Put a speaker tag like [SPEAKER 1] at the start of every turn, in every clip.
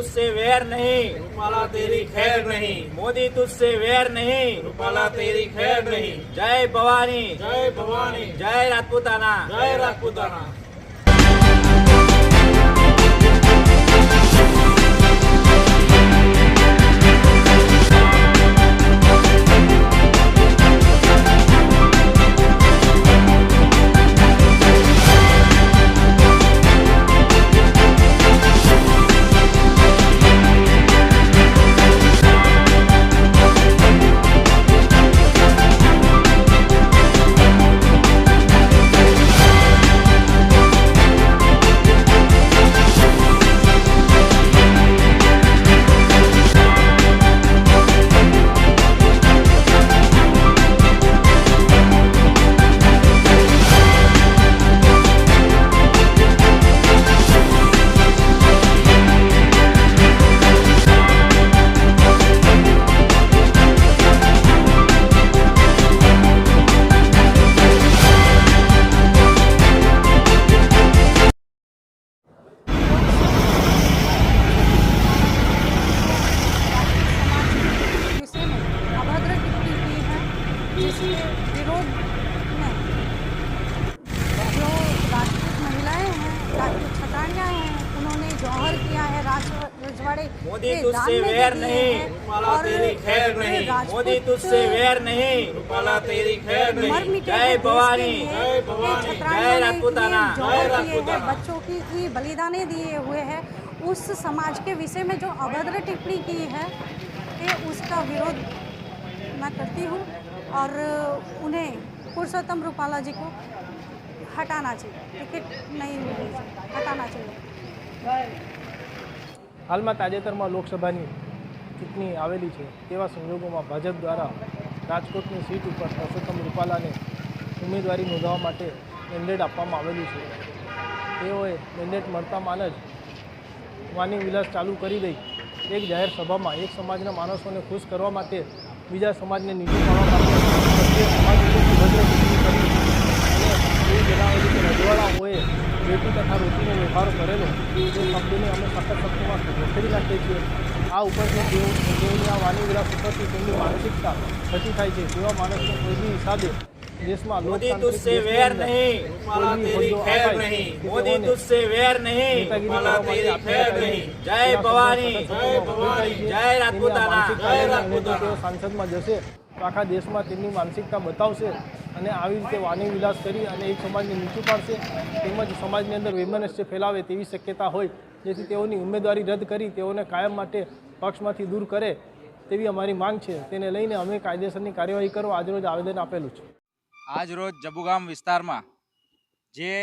[SPEAKER 1] तुझसे वैर नहीं रूपाला तेरी खैर नहीं
[SPEAKER 2] मोदी तुझसे वैर नहीं
[SPEAKER 1] रूपाला तेरी खैर नहीं
[SPEAKER 2] जय भवानी
[SPEAKER 1] जय भवानी
[SPEAKER 2] जय राजपूताना
[SPEAKER 1] जय राजपूताना
[SPEAKER 3] रजवाड़े
[SPEAKER 2] मोदी तुझसे वैर नहीं,
[SPEAKER 3] और
[SPEAKER 1] तेरी खैर नहीं,
[SPEAKER 2] मोदी तुझसे वैर नहीं
[SPEAKER 1] रूपाला तेरी खैर नहीं।
[SPEAKER 2] जय
[SPEAKER 3] के
[SPEAKER 2] भवानी,
[SPEAKER 1] जय
[SPEAKER 2] राजपूताना।
[SPEAKER 3] बच्चों की की बलिदानें दिए हुए हैं। उस समाज के विषय में जो अभद्र टिप्पणी की है ये उसका विरोध मैं करती हूँ और उन्हें पुरुषोत्तम रूपाला जी को हटाना चाहिए टिकट नहीं हटाना चाहिए।
[SPEAKER 4] હાલમાં તાજેતરમાં લોકસભાની ચૂંટણી આવેલી છે, તેવા સંજોગોમાં ભાજપ દ્વારા રાજકોટની સીટ ઉપર પરસોત્તમ રૂપાલાને ઉમેદવારી નોંધાવવા માટે મેન્ડેટ આપવામાં આવેલું છે. તેઓએ મેન્ડેટ મળતામાં જ વાની વિલાસ ચાલુ કરી દઈ, એક જાહેર સભામાં એક સમાજના માણસોને ખુશ કરવા માટે બીજા સમાજને નીચે કરવા માટે સમાજ વિરુદ્ધ ભદ્ર કરી. અને એવું જણાવેલું કે રજવાડાઓએ રેતી તથા રોટીનો વ્યવહાર કરેલો તે શબ્દોને અમે સખત શબ્દોમાં ગોઠવી નાખીએ છીએ. આ ઉપરનો જેઓ જેઓની આ વાની વિલાસ ઉપરથી તેમની માનસિકતા થતી થાય છે તેવા માણસને કોઈ હિસાબે સાંસદમાં જશે. તો આખા દેશમાં તેમની માનસિકતા બતાવશે અને આવી રીતે વાની વિલાસ કરી અને એક સમાજને નીચું પાડશે, તેમજ સમાજની અંદર વૈમનસ્ય ફેલાવે તેવી શક્યતા હોય, જેથી તેઓની ઉમેદવારી રદ કરી તેઓને કાયમ માટે પક્ષમાંથી દૂર કરે તેવી અમારી માંગ છે. તેને લઈને અમે કાયદેસરની કાર્યવાહી કરવા આજરોજ આવેદન આપેલું છે.
[SPEAKER 5] આજ રોજ જબુગામ વિસ્તારમાં જે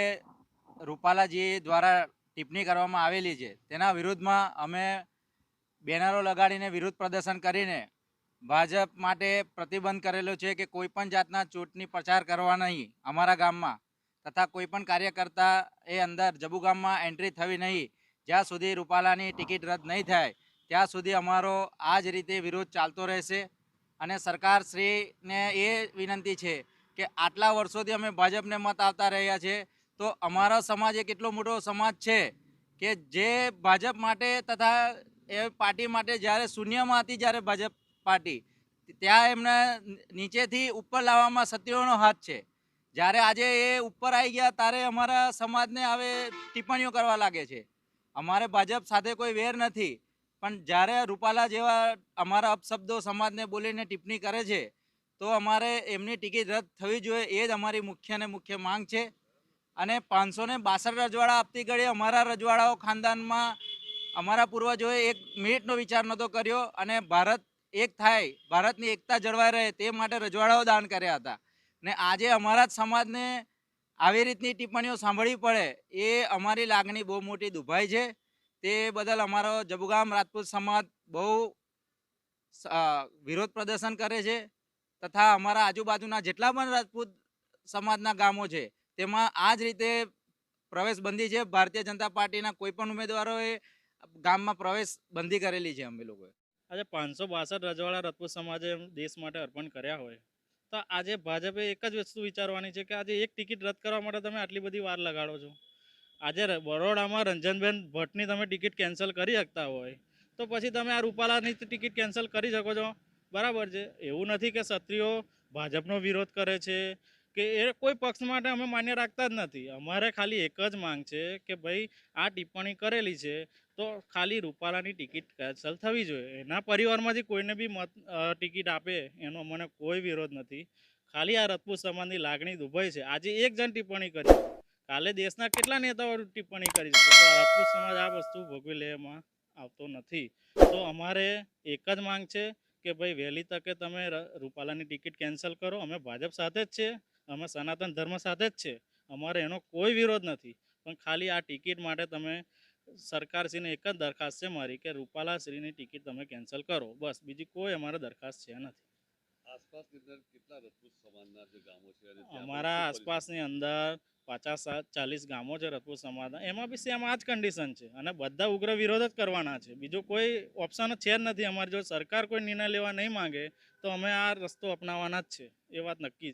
[SPEAKER 5] રૂપાલાજી દ્વારા ટિપ્પણી કરવામાં આવેલી છે, તેના વિરુદ્ધમાં અમે બેનરો લગાડીને વિરોધ પ્રદર્શન કરીને ભાજપ માટે પ્રતિબંધ કરેલો છે કે કોઈ પણ જાતના ચૂંટણી પ્રચાર કરવા નહીં, અમારા ગામમાં, તથા કોઈ પણ કાર્યકર્તા એ અંદર જબુગામમાં એન્ટ્રી થવી નહીં, જ્યાં સુધી રૂપાલાની ટિકિટ રદ નહીં થાય, ત્યાં સુધી અમારો આ જ રીતે વિરોધ ચાલતો રહેશે. અને સરકારશ્રીને એ વિનંતી છે કે આટલા વર્ષોથી અમે ભાજપને મત આવતા રહ્યા છે, તો અમારો સમાજ એ કેટલો મોટો સમાજ છે કે જે ભાજપ માટે તથા એ પાર્ટી માટે જ્યારે શૂન્યમાં હતી જ્યારે ભાજપ પાર્ટી ત્યાં એમને નીચેથી ઉપર લાવવામાં સત્યોનો હાથ છે. જ્યારે આજે એ ઉપર આવી ગયા, ત્યારે અમારા સમાજને હવે ટિપ્પણીઓ કરવા લાગે છે. અમારે ભાજપ સાથે કોઈ વેર નથી. પણ જ્યારે રૂપાલા જેવા અમારા અપશબ્દો સમાજને બોલીને ટિપ્પણી કરે છે, તો અમારે એમની ટિકિટ રદ થવી જોઈએ, એ જ અમારી મુખ્ય ને મુખ્ય માંગ છે. અને પાંચસો ને બાસઠ રજવાડા આપતી ઘડી અમારા રજવાડાઓ ખાનદાનમાં અમારા પૂર્વજોએ એક મિનિટનો વિચાર નહોતો કર્યો અને ભારત એક થાય, ભારતની એકતા જળવાઈ રહે તે માટે રજવાડાઓ દાન કર્યા હતા. ને આજે અમારા જ સમાજને આવી રીતની ટિપ્પણીઓ સાંભળવી પડે એ અમારી લાગણી બહુ મોટી દુભાઈ છે. તે બદલ અમારો જબુગામ રાજપૂત સમાજ બહુ વિરોધ પ્રદર્શન કરે છે તથા અમારા આજુબાજુના જેટલા પણ રાજપૂત સમાજના ગામો છે તેમાં આ જ રીતે પ્રવેશ બંધી છે. ભારતીય જનતા પાર્ટીના કોઈ પણ ઉમેદવારોએ ગામમાં પ્રવેશ બંધી કરેલી છે અમે લોકોએ.
[SPEAKER 6] આજે પાંચસો બાસઠ રજવાડા રજપૂત સમાજે દેશ માટે અર્પણ કર્યા હોય. તો આજે ભાજપે એક જ વસ્તુ વિચારવાની છે કે આજે એક ટિકિટ રદ કરવા માટે તમે આટલી બધી વાર લગાડો છો. આજે બરોડામાં રંજનબેન ભટ્ટની તમે ટિકિટ કેન્સલ કરી શકતા હોય. તો પછી તમે આ રૂપાલાની ટિકિટ કેન્સલ કરી શકો છો. બરાબર છે? એવું નથી કે ક્ષત્રિયો ભાજપનો વિરોધ કરે છે કે એ કોઈ પક્ષ માટે અમે માન્ય રાખતા જ નથી. અમારે ખાલી એક જ માંગ છે કે ભાઈ આ ટિપ્પણી કરેલી છે. તો ખાલી રૂપાલાની ટિકિટ કેન્સલ થવી જોઈએ. એના પરિવારમાંથી કોઈને બી મત ટિકિટ આપે એનો મને કોઈ વિરોધ નથી. ખાલી આ રજપૂત સમાજની લાગણી દુભાઈ છે. આજે એક જણ ટિપ્પણી કરી. કાલે દેશના કેટલા નેતાઓ ટિપ્પણી કરી છે? તો રાજપૂત સમાજ આ વસ્તુ ભોગવી લેવામાં આવતો નથી. તો અમારે એક જ માંગ છે કે ભાઈ વહેલી તકે તમે રૂપાલાની ટિકિટ કેન્સલ કરો. અમે ભાજપ સાથે જ છે. અમે સનાતન ધર્મ સાથે જ છે. અમારે એનો કોઈ વિરોધ નથી. પણ ખાલી આ ટિકિટ માટે તમે સરકારશ્રીને એક જ દરખાસ્ત છે મારી કે રૂપાલાશ્રીની ટિકિટ તમે કેન્સલ કરો. બસ બીજી કોઈ અમારે દરખાસ્ત છે નથી. અમારા આસપાસની અંદર પચાસ સાત ચાલીસ ગામો છે રજપૂત સમાજના. એમાં બી સેમ આ જ કન્ડિશન છે અને બધા ઉગ્ર વિરોધ જ કરવાના છે. બીજો કોઈ ઓપ્શન છે જ નથી અમારે. જો સરકાર કોઈ નિર્ણય લેવા નહીં માંગે તો અમે આ રસ્તો અપનાવવાના જ છે. એ વાત નક્કી છે.